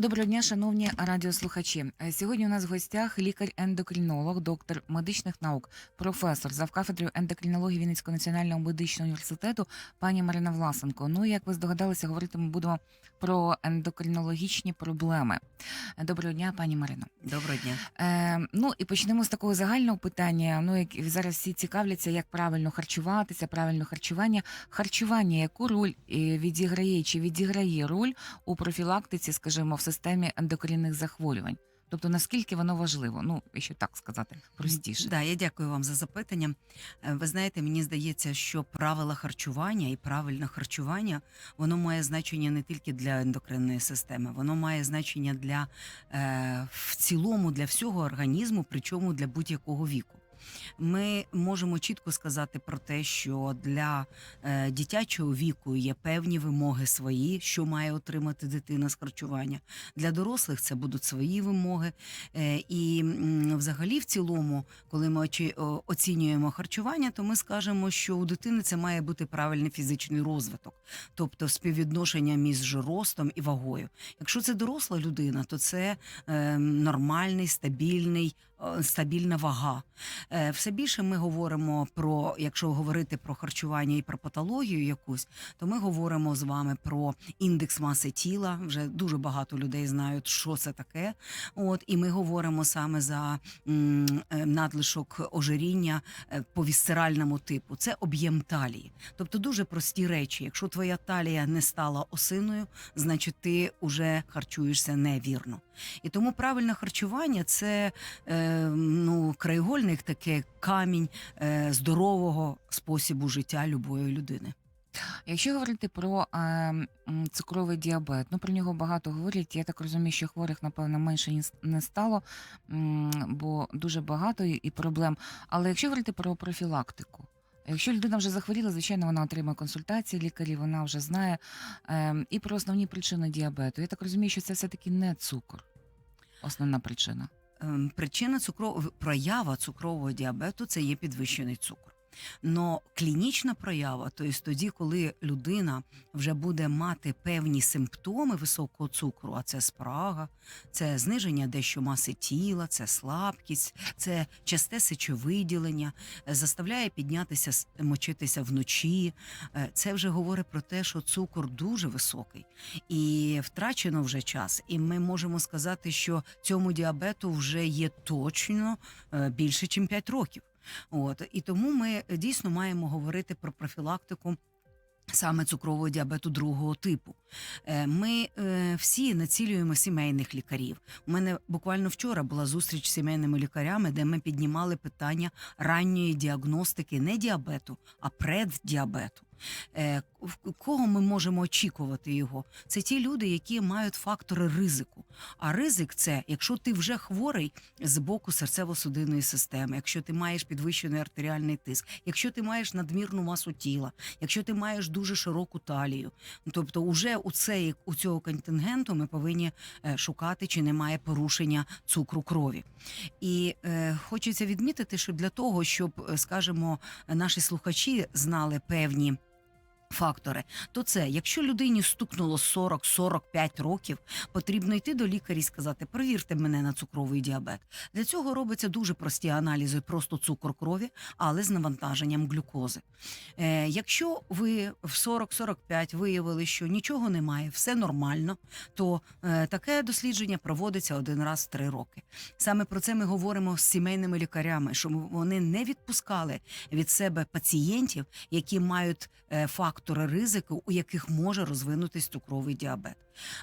Доброго дня, шановні радіослухачі. Е, Сьогодні у нас в гостях лікар-ендокринолог, доктор медичних наук, професор завкафедрою ендокринології Вінницького національного медичного університету, пані Марина Власенко. Ну, як ви здогадалися, говорити ми будемо про ендокринологічні проблеми. Е, Доброго дня, пані Марино. Доброго дня. Е, ну і почнемо з такого загального питання. Ну, як зараз всі цікавляться, як правильно харчуватися, правильно харчування. Харчування, яку роль е, відіграє чи відіграє роль у профілактиці, скажімо, в системі ендокринних захворювань? Тобто наскільки воно важливо? Ну, якщо так сказати, простіше. Да, я дякую вам за запитання. Е, Ви знаєте, мені здається, що правила харчування і правильне харчування воно має значення не тільки для ендокринної системи, воно має значення для е, в цілому для всього організму, причому для будь-якого віку. Ми можемо чітко сказати про те, що для е, дитячого віку є певні вимоги свої, що має отримати дитина з харчування. Для дорослих це будуть свої вимоги. Е, і взагалі, в цілому, коли ми очі- оцінюємо харчування, то ми скажемо, що у дитини це має бути правильний фізичний розвиток, тобто співвідношення між ростом і вагою. Якщо це доросла людина, то це е, нормальний, стабільний, стабільна вага. Е, Все більше ми говоримо про, якщо говорити про харчування і про патологію якусь, то ми говоримо з вами про індекс маси тіла. Вже дуже багато людей знають, що це таке. От і ми говоримо саме за е, надлишок ожиріння е, по вісцеральному типу. Це об'єм талії. Тобто дуже прості речі. Якщо твоя талія не стала осиною, значить ти вже харчуєшся невірно. І тому правильне харчування це е, ну, краєгольник, таке камінь е, здорового способу життя любої людини. Якщо говорити про е, цукровий діабет, ну про нього багато говорять. Я так розумію, що хворих, напевно, менше не стало, бо дуже багато і проблем. Але якщо говорити про профілактику, якщо людина вже захворіла, звичайно, вона отримає консультації лікарів, вона вже знає е, і про основні причини діабету. Я так розумію, що це все-таки не цукор. Основна причина. Ем, Причина цукров... проява цукрового діабету це є підвищений цукор. Но клінічна проява, тобто тоді, коли людина вже буде мати певні симптоми високого цукру, а це спрага, це зниження дещо маси тіла, це слабкість, це часте сечовиділення, е, заставляє піднятися, мочитися вночі. Е, Це вже говорить про те, що цукор дуже високий і втрачено вже час. І ми можемо сказати, що цьому діабету вже є точно е, більше, ніж 5 років. От і тому ми е, дійсно маємо говорити про профілактику. Саме цукрового діабету другого типу. Е, Ми е, всі націлюємо сімейних лікарів. У мене буквально вчора була зустріч з сімейними лікарями, де ми піднімали питання ранньої діагностики не діабету, а преддіабету. Е, в- Кого ми можемо очікувати його? Це ті люди, які мають фактори ризику. А ризик це якщо ти вже хворий з боку серцево-судинної системи, якщо ти маєш підвищений артеріальний тиск, якщо ти маєш надмірну масу тіла, якщо ти маєш дуже широку талію. Тобто, уже у цей у цього контингенту ми повинні е, шукати, чи немає порушення цукру крові. І е, хочеться відмітити, що для того, щоб, е, скажімо, наші слухачі знали певні. Фактори, то це, якщо людині стукнуло 40-45 років, потрібно йти до лікаря і сказати: провірте мене на цукровий діабет. Для цього робиться дуже прості аналізи, просто цукор крові, але з навантаженням глюкози. Е, якщо ви в 40-45 виявили, що нічого немає, все нормально, то е, таке дослідження проводиться один раз в три роки. Саме про це ми говоримо з сімейними лікарями, щоб вони не відпускали від себе пацієнтів, які мають е, фактори ризику, у яких може розвинутись цукровий діабет.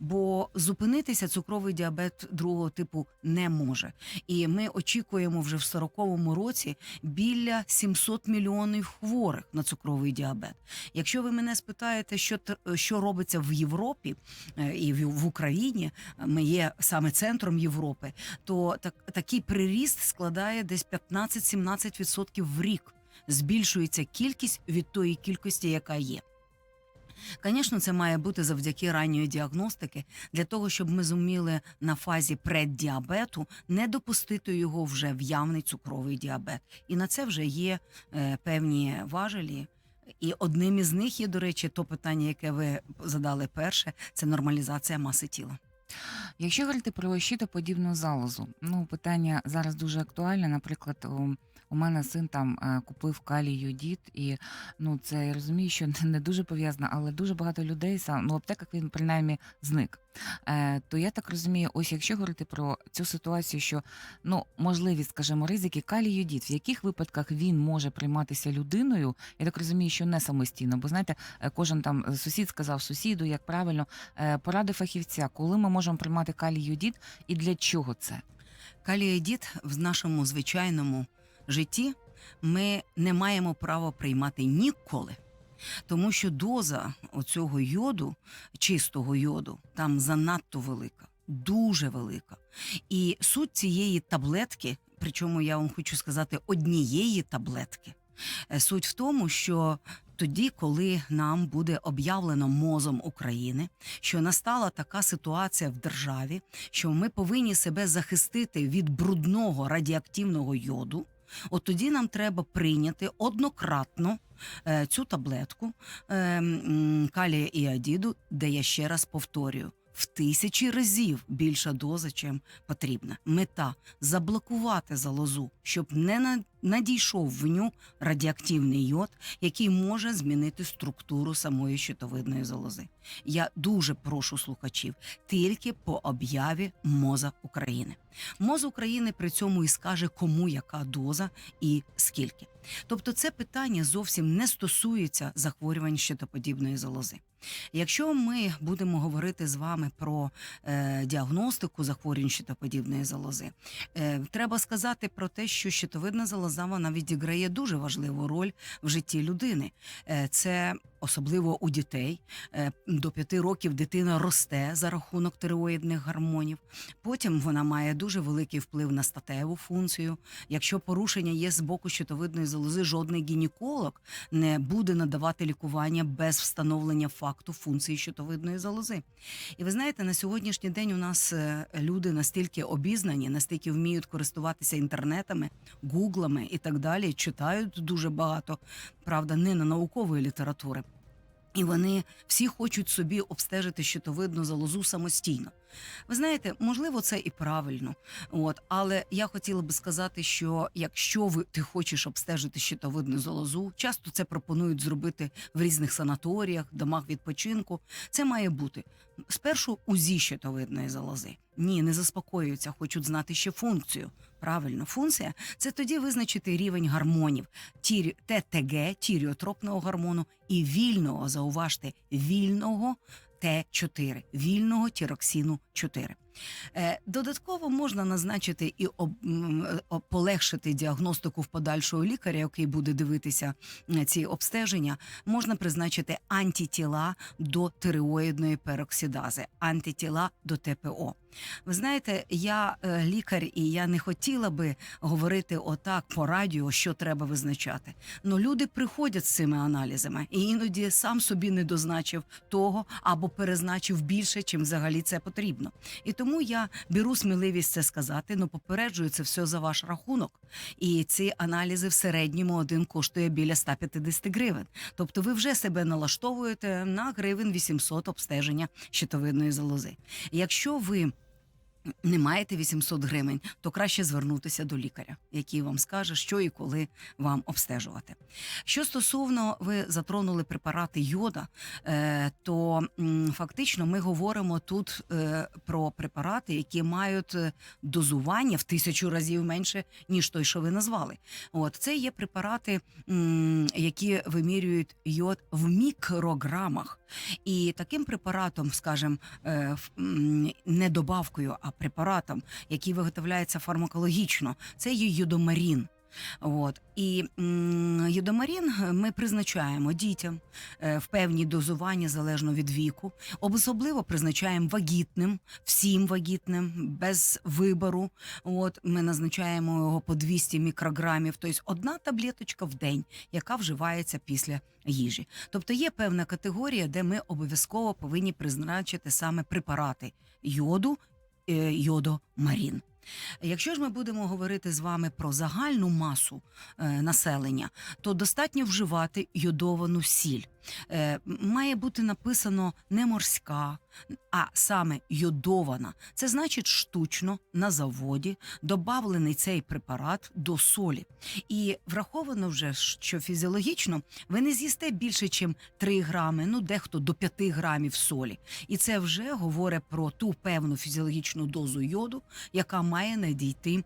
Бо зупинитися цукровий діабет другого типу не може. І ми очікуємо вже в 40-му році біля 700 мільйонів хворих на цукровий діабет. Якщо ви мене спитаєте, що що робиться в Європі е, і в, Україні, ми є саме центром Європи, то так, такий приріст складає десь 15-17% в рік. Збільшується кількість від тої кількості, яка є. Звісно, це має бути завдяки ранньої діагностики для того, щоб ми зуміли на фазі преддіабету не допустити його вже в явний цукровий діабет. І на це вже є е, певні важелі. І одним із них є, до речі, то питання, яке ви задали перше, це нормалізація маси тіла. Якщо говорити про щитоподібну залозу, ну питання зараз дуже актуальне. Наприклад, у, мене син там е, купив калію дід, і ну це я розумію, що не, не дуже пов'язано, але дуже багато людей сам ну в аптеках він принаймні зник. Е, то я так розумію, ось якщо говорити про цю ситуацію, що ну можливі, скажімо, ризики калій йодід, в яких випадках він може прийматися людиною, я так розумію, що не самостійно, бо знаєте, е, кожен там е, сусід сказав сусіду, як правильно, поради фахівця, коли ми можемо приймати калій йодід і для чого це? Калієдіт в нашому звичайному житті ми не маємо права приймати ніколи. Тому що доза оцього йоду, чистого йоду, там занадто велика, дуже велика. І суть цієї таблетки, причому я вам хочу сказати, однієї таблетки, е, суть в тому, що тоді, коли нам буде об'явлено мозом України, що настала така ситуація в державі, що ми повинні себе захистити від брудного радіоактивного йоду. От тоді нам треба прийняти однократно е, цю таблетку е, калія і адіду, де я ще раз повторюю. В тисячі разів більша доза, чим потрібна. Мета заблокувати залозу, щоб не на- надійшов в ню радіоактивний йод, який може змінити структуру самої щитовидної залози. Я дуже прошу слухачів тільки по об'яві моза України. МОЗ України при цьому і скаже, кому яка доза і скільки. Тобто, це питання зовсім не стосується захворювань щитоподібної залози. Якщо ми будемо говорити з вами про е, діагностику захворювань щитоподібної залози, е, треба сказати про те, що щитовидна залоза вона відіграє дуже важливу роль в житті людини. Е, це особливо у дітей. Е, До п'яти років дитина росте за рахунок тиреоїдних гормонів. Потім вона має дуже великий вплив на статеву функцію. Якщо порушення є з боку щитовидної залози, жодний гінеколог не буде надавати лікування без встановлення факту функції щитовидної залози. І ви знаєте, на сьогоднішній день у нас е, люди настільки обізнані, настільки вміють користуватися інтернетами, гуглами і так далі, читають дуже багато, правда, не на наукової літератури. І вони всі хочуть собі обстежити щитовидну залозу самостійно. Ви знаєте, можливо, це і правильно. От, але я хотіла би сказати, що якщо ви ти хочеш обстежити щитовидну залозу, часто це пропонують зробити в різних санаторіях, домах відпочинку. Це має бути спершу узі щитовидної залози. Ні, не заспокоюються, хочуть знати ще функцію. Правильно, функція це тоді визначити рівень гормонів тірі, ТТГ, тіріотропного гормону і вільного, зауважте, вільного Т4, вільного тіроксину 4. Е, Додатково можна назначити і полегшити діагностику в подальшого лікаря, який буде дивитися ці обстеження. Можна призначити антитіла до тиреоїдної пероксидази, антитіла до ТПО. Ви знаєте, я е, лікар, і я не хотіла би говорити отак по радіо, що треба визначати. Но люди приходять з цими аналізами, і іноді сам собі не дозначив того або перезначив більше, чим взагалі це потрібно. І тому я беру сміливість це сказати, але попереджую це все за ваш рахунок. І ці аналізи в середньому один коштує біля 150 гривень. Тобто ви вже себе налаштовуєте на гривень 800 обстеження щитовидної залози. Якщо ви не маєте 800 гривень, то краще звернутися до лікаря, який вам скаже, що і коли вам обстежувати. Що стосовно ви затронули препарати йода, е, то фактично ми говоримо тут е, про препарати, які мають е, дозування в тисячу разів менше, ніж той, що ви назвали. От це є препарати, які вимірюють йод в мікрограмах. І таким препаратом, скажімо, не добавкою, а препаратом, який виготовляється фармакологічно, це є йодомарін. От. І йодомарін ми призначаємо дітям е, в певні дозування залежно від віку. Особливо призначаємо вагітним, всім вагітним, без вибору. От ми назначаємо його по 200 мікрограмів, тобто одна таблеточка в день, яка вживається після їжі. Тобто є певна категорія, де ми обов'язково повинні призначити саме препарати йоду, е, йодомарін. Якщо ж ми будемо говорити з вами про загальну масу е, населення, то достатньо вживати йодовану сіль. Е, має бути написано не морська, а саме йодована. Це значить штучно на заводі добавлений цей препарат до солі. І враховано вже, що фізіологічно ви не з'їсте більше, ніж 3 грами, ну дехто до 5 грамів солі. І це вже говорить про ту певну фізіологічну дозу йоду, яка має надійти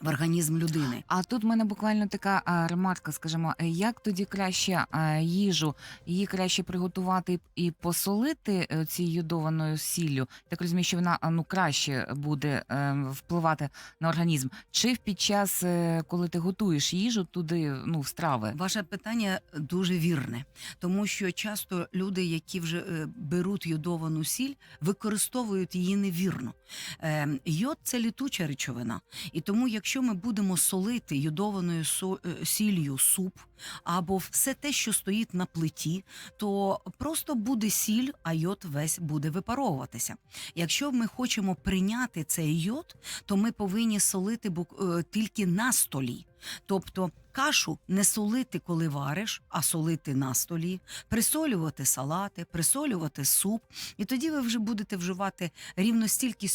в організм людини. А тут в мене буквально така ремарка, скажімо, е, як тоді краще їжу, її краще приготувати і посолити е, цією йодованою сіллю. Так розумію, що вона ну краще буде е, впливати на організм. Чи під час, коли ти готуєш їжу, туди ну в страви? Ваше питання дуже вірне, тому що часто люди, які вже беруть йодовану сіль, використовують її невірно. Е, Йод це літуча речовина, і тому, якщо ми будемо солити йодованою е, сіллю суп або все те, що стоїть на плиті, то просто буде сіль, а йод весь буде випаровуватися. Якщо ми хочемо прийняти цей йод, то ми повинні солити е, тільки на столі. Тобто кашу не солити, коли вариш, а солити на столі, присолювати салати, присолювати суп. І тоді ви вже будете вживати рівно стільки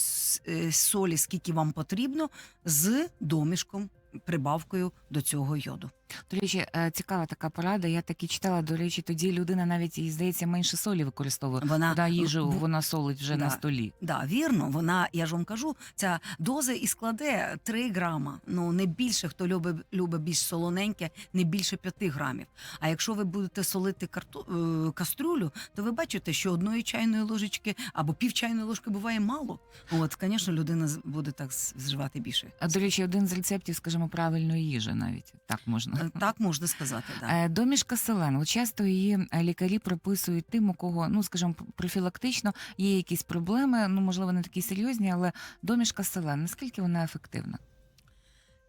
е, солі, скільки вам потрібно, з домішком, прибавкою до цього йоду. До речі, е, цікава така порада. Я таки читала. До речі, тоді людина навіть і здається менше солі використовує. Вона Коли їжу бу- вона солить вже на столі. Да, вірно, вона, я ж вам кажу, ця доза і складе 3 грама. Ну не більше, хто любить, любить більш солоненьке, не більше 5 грамів. А якщо ви будете солити карту, е, каструлю, то ви бачите, що одної чайної ложечки або пів чайної ложки буває мало. От, звісно, людина буде так зживати більше. А до речі, один з рецептів, скажімо, правильної їжі, навіть так можна. Е, Так можна сказати, да. Е, Домішка селен. Часто її е, лікарі прописують тим, у кого, ну скажімо, профілактично є якісь проблеми, ну можливо, не такі серйозні, але домішка селен. Наскільки вона ефективна?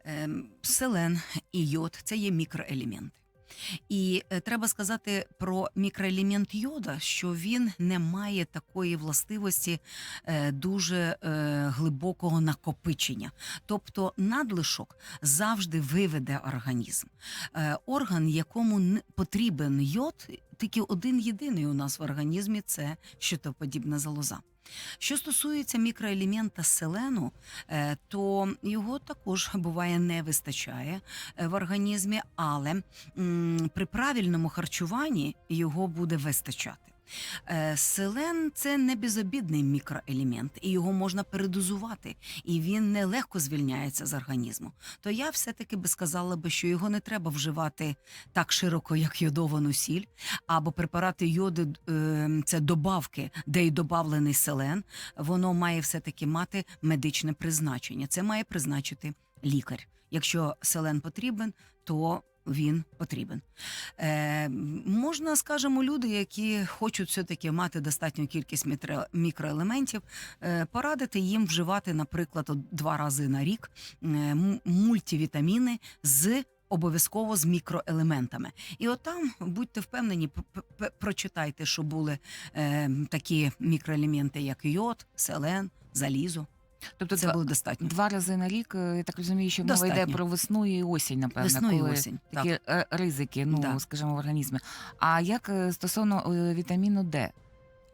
Ем, селен і йод це є мікроелементи. І е, треба сказати про мікроелемент йода, що він не має такої властивості е, дуже е, глибокого накопичення. Тобто надлишок завжди виведе організм. Орган, якому потрібен йод, тільки один єдиний у нас в організмі це щитоподібна залоза. Що стосується мікроелемента селену, е, то його також буває не вистачає е, в організмі, але при правильному харчуванні його буде вистачати. Е, Селен це не безобідний мікроелемент, і його можна передозувати, і він не легко звільняється з організму. То я все-таки би сказала би, що його не треба вживати так широко, як йодовану сіль, або препарати йоди е, це добавки, де й добавлений селен. Воно має все-таки мати медичне призначення. Це має призначити лікар. Якщо селен потрібен, то він потрібен. Е, можна, скажімо, люди, які хочуть все-таки мати достатню кількість мікроелементів, е, порадити їм вживати, наприклад, два рази на рік е, мультивітаміни з. Обов'язково з мікроелементами, і от там будьте впевнені, прочитайте, що були е, такі мікроелементи, як йод, селен, залізо. Тобто Це два, було достатньо. два рази на рік, е, я так розумію, що мова йде про весну і осінь, напевно, Весну і коли осінь. такі Так. е, ризики, ну Да. скажімо, в організмі. А як е, стосовно вітаміну Д?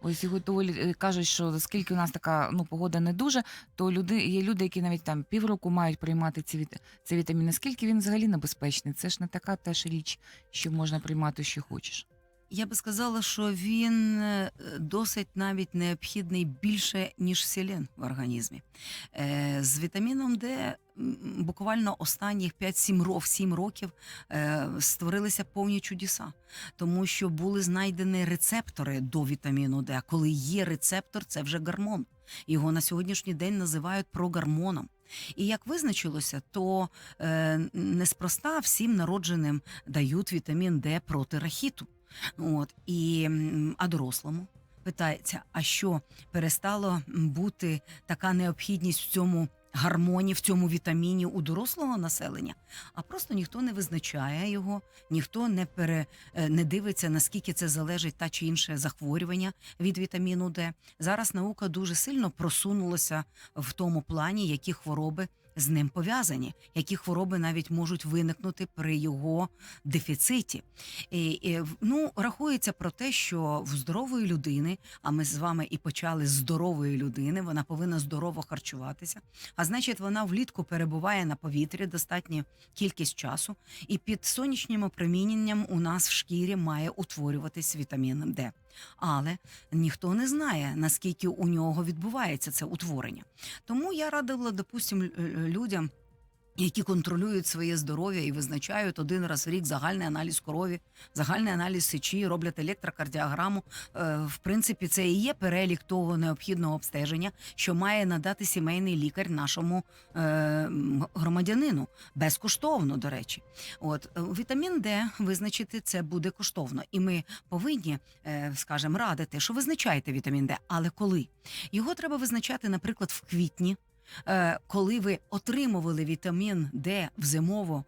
Ось його е, кажуть, що оскільки у нас така ну погода не дуже, то люди є люди, які навіть там півроку мають приймати ці віт... ці вітаміни. Наскільки він взагалі небезпечний? Це ж не така теж річ, що можна приймати, що хочеш. Я би сказала, що він е, досить навіть необхідний більше, ніж селен в організмі. Е, З вітаміном Д буквально останніх 5-7 років, 7 років е, створилися повні чудеса, тому що були знайдені рецептори до вітаміну Д. Коли є рецептор, це вже гормон. Його на сьогоднішній день називають прогормоном. І як визначилося, то е, неспроста всім народженим дають вітамін Д проти рахіту. От і а дорослому питається: а що перестало бути така необхідність в цьому гармоні, в цьому вітаміні у дорослого населення? А просто ніхто не визначає його, ніхто не пере е, не дивиться, наскільки це залежить та чи інше захворювання від вітаміну Д. Зараз наука дуже сильно просунулася в тому плані, які хвороби з ним пов'язані, які хвороби навіть можуть виникнути при його дефіциті. І, і, ну, рахується про те, що в здорової людини, а ми з вами і почали з здорової людини, вона повинна здорово харчуватися. А значить, вона влітку перебуває на повітрі достатню кількість часу, і під сонячним опроміненням у нас в шкірі має утворюватись вітамін Д. Але ніхто не знає, наскільки у нього відбувається це утворення. Тому я радила, допустим, лю- лю- людям. Які контролюють своє здоров'я і визначають один раз в рік загальний аналіз крові, загальний аналіз сечі, роблять електрокардіограму. Е, В принципі, це і є перелік того необхідного обстеження, що має надати сімейний лікар нашому е, громадянину безкоштовно, до речі. От е, вітамін Д визначити це буде коштовно, і ми повинні, скажімо, радити, що визначайте вітамін Д, але коли його треба визначати, наприклад, в квітні. Е, Коли ви отримували вітамін Д в зимово,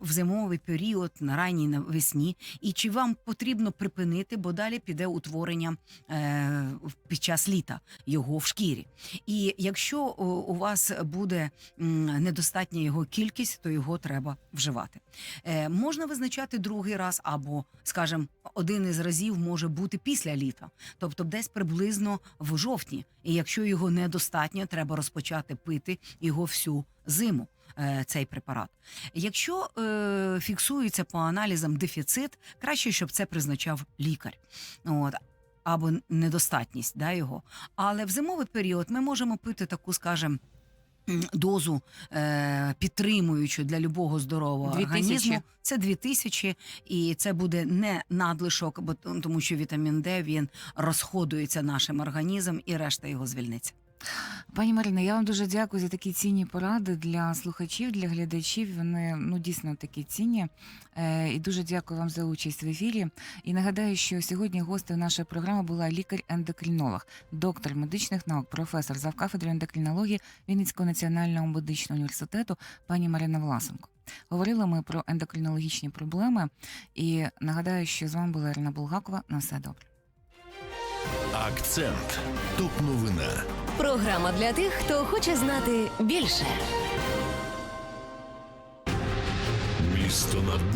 в зимовий період на ранній навесні, і чи вам потрібно припинити, бо далі піде утворення е, під час літа його в шкірі. І якщо у вас буде недостатня його кількість, то його треба вживати. Е, можна визначати другий раз, або, скажімо, один із разів може бути після літа, тобто десь приблизно в жовтні. І якщо його недостатньо, треба розпочати пити його всю зиму. е, Цей препарат. Якщо е, фіксується по аналізам дефіцит, краще, щоб це призначав лікар. От. Або недостатність да, його. Але в зимовий період ми можемо пити таку, скажімо, дозу е, підтримуючу для любого здорового Дві організму. Це дві тисячі, і це буде не надлишок, бо тому що вітамін Д він розходується нашим організмом, і решта його звільниться. Пані Марина, я вам дуже дякую за такі цінні поради для слухачів, для глядачів. Вони ну дійсно такі цінні. Е, і дуже дякую вам за участь в ефірі. І нагадаю, що сьогодні гостею нашої програми була лікар-ендокринолог, доктор медичних наук, професор завкафедри ендокринології Вінницького національного медичного університету пані Марина Власенко. Говорили ми про ендокринологічні проблеми. І нагадаю, що з вами була Ірина Булгакова. На все добре. Акцент. Топ новина. Програма для тих, хто хоче знати більше. Місто над